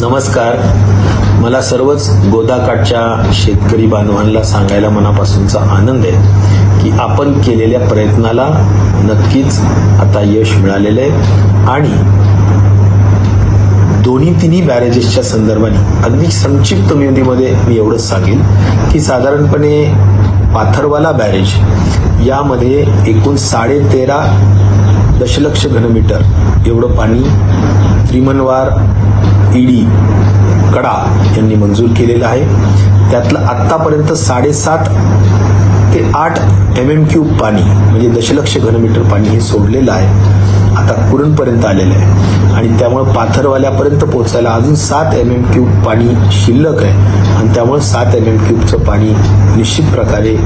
नमस्कार. मला सर्वच गोदाकाठच्या शेतकरी बांधवांना सांगायला मनापासूनचा आनंद आहे की आपण केलेल्या प्रयत्नाला नक्कीच आता यश मिळालेलं आहे. आणि दोन्ही तिन्ही बॅरेजेसच्या संदर्भाने अगदी संक्षिप्त मेहंदीमध्ये मी एवढंच सांगेन की साधारणपणे पाथरवाला बॅरेज यामध्ये एकूण साडेतेरा दशलक्ष घनमीटर एवढं पाणी त्रिमनवार ईडी कडा यांनी मंजूर केलेलं आहे. त्यातलं आत्तापर्यंत साडेसात ते आठ एम एम क्यूब पाणी म्हणजे दशलक्ष घनमीटर पाणी हे सोडलेलं आहे. आता कुरणपर्यंत आलेलं आहे. आणि त्यामुळे पाथरवाल्यापर्यंत पोहोचायला अजून सात एम एम क्यूब पाणी शिल्लक आहे. आणि त्यामुळे सात एम एम क्यूबचं पाणी निश्चित प्रकारे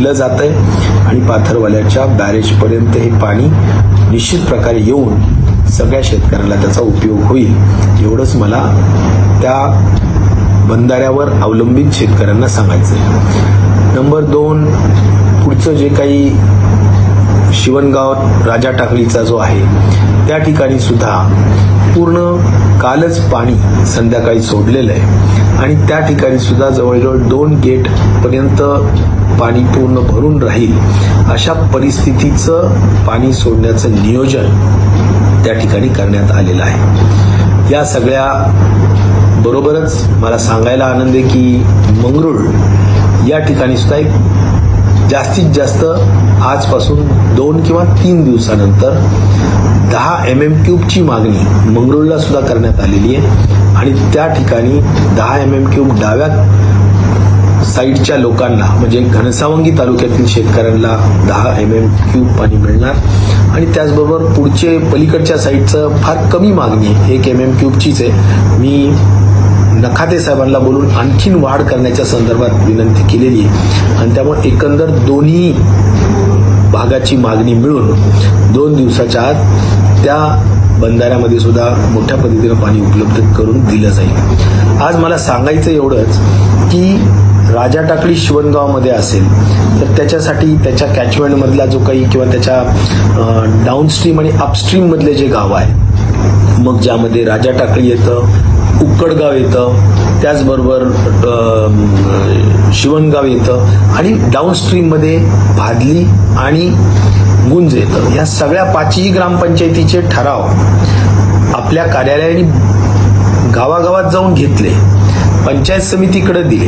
दिलं जात आहे आणि पाथरवाल्याच्या बॅरेजपर्यंत हे पाणी निश्चित प्रकारे येऊन सगळ्या शेतकऱ्याला त्याचा उपयोग होईल एवढंच मला त्या बंधाऱ्यावर अवलंबित शेतकऱ्यांना सांगायचं आहे नंबर दोन पुढचं जे काही शिवणगाव राजा टाकळीचा जो आहे त्या ठिकाणी सुद्धा पूर्ण कालच पाणी संध्याकाळी सोडलेलं आहे. आणि त्या ठिकाणी सुद्धा जवळजवळ दोन गेट पर्यंत पाणी पूर्ण भरून राहील अशा परिस्थितीचं पाणी सोडण्याचं नियोजन त्या ठिकाणी करण्यात आलेलं आहे. या सगळ्या बरोबरच मला सांगायला आनंद आहे की मंगरुळ या ठिकाणी सुद्धा एक जास्तीत जास्त आजपासून दोन किंवा तीन दिवसानंतर दहा एम एम क्यूबची मागणी मंगरुळला सुद्धा करण्यात आलेली आहे. आणि त्या ठिकाणी दहा एम एम क्यूब डाव्या साईडच्या लोकांना म्हणजे घनसावंगी तालुक्यातील शेतकऱ्यांना दहा एम एम क्यूब पाणी मिळणार. आणि त्याचबरोबर पुढचे पलीकडच्या साईडचं फार कमी मागणी आहे. एक एम एम क्यूबचीच आहे. मी नखाते साहेबांना बोलून आणखीन वाढ करण्याच्या संदर्भात विनंती केलेली आहे. आणि त्यामुळे एकंदर दोन्ही भागाची मागणी मिळून दोन दिवसाच्या आत त्या बंधाऱ्यामध्ये सुद्धा मोठ्या पद्धतीनं पाणी उपलब्ध करून दिलं जाईल. आज मला सांगायचं एवढंच की राजा टाकळी शिवणगावमध्ये असेल तर त्याच्यासाठी त्याच्या कॅचमेंटमधला जो काही किंवा त्याच्या डाऊनस्ट्रीम आणि अपस्ट्रीममधले जे गाव आहे मग ज्यामध्ये राजा टाकळी येतं उक्कडगाव येतं त्याचबरोबर शिवणगाव येतं आणि डाऊनस्ट्रीममध्ये भादली आणि गुंज येतं. या सगळ्या पाचही ग्रामपंचायतीचे ठराव आपल्या कार्यालयाने गावागावात जाऊन घेतले. पंचायत समितीकडे दिले.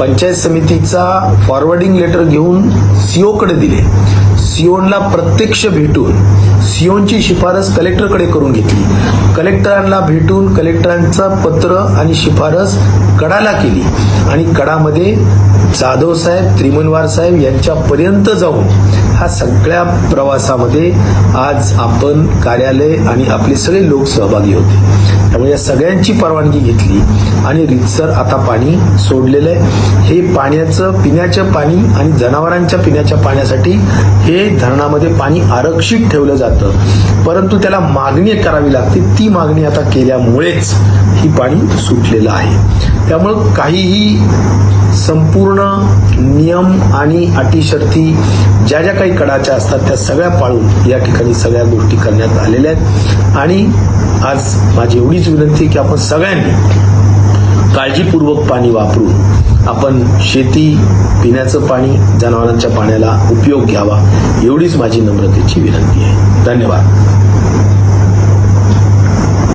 पंचायत समितीचा फॉरवर्डिंग लेटर घेऊन सीओकडे दिले. सीओनला प्रत्यक्ष भेटून सीओनची शिफारस कलेक्टरकडे करून घेतली. कलेक्टरांना भेटून कलेक्टरांचं पत्र आणि शिफारस कडाला केली. आणि कडामध्ये जाधव साहेब त्रिमनवार साहेब यांच्यापर्यंत जाऊन हा सगळ्या प्रवासामध्ये आज आपण कार्यालय आणि आपले सगळे लोक सहभागी होते. त्यामुळे या सगळ्यांची परवानगी घेतली आणि रितसर आता पाणी सोडलेलं आहे. हे पाण्याचं पिण्याचं पाणी आणि जनावरांच्या पिण्याच्या पाण्यासाठी हे धरणामध्ये पाणी आरक्षित ठेवलं जातं. परंतु त्याला मागणी करावी लागते. ती मागणी आता केल्यामुळेच ही पाणी सुटलेलं आहे. त्यामुळं काहीही संपूर्ण नियम आणि अटी शर्ती ज्या ज्या काही कडाच्या असतात त्या सगळ्या पाळून या ठिकाणी सगळ्या गोष्टी करण्यात आलेल्या आहेत. आणि आज माझी एवढीच विनंती की आपण सगळ्यांनी काळजीपूर्वक पाणी वापरून आपण शेती पिण्याचं पाणी जनावरांच्या पाण्याला उपयोग घ्यावा एवढीच माझी नम्रतेची विनंती आहे. धन्यवाद.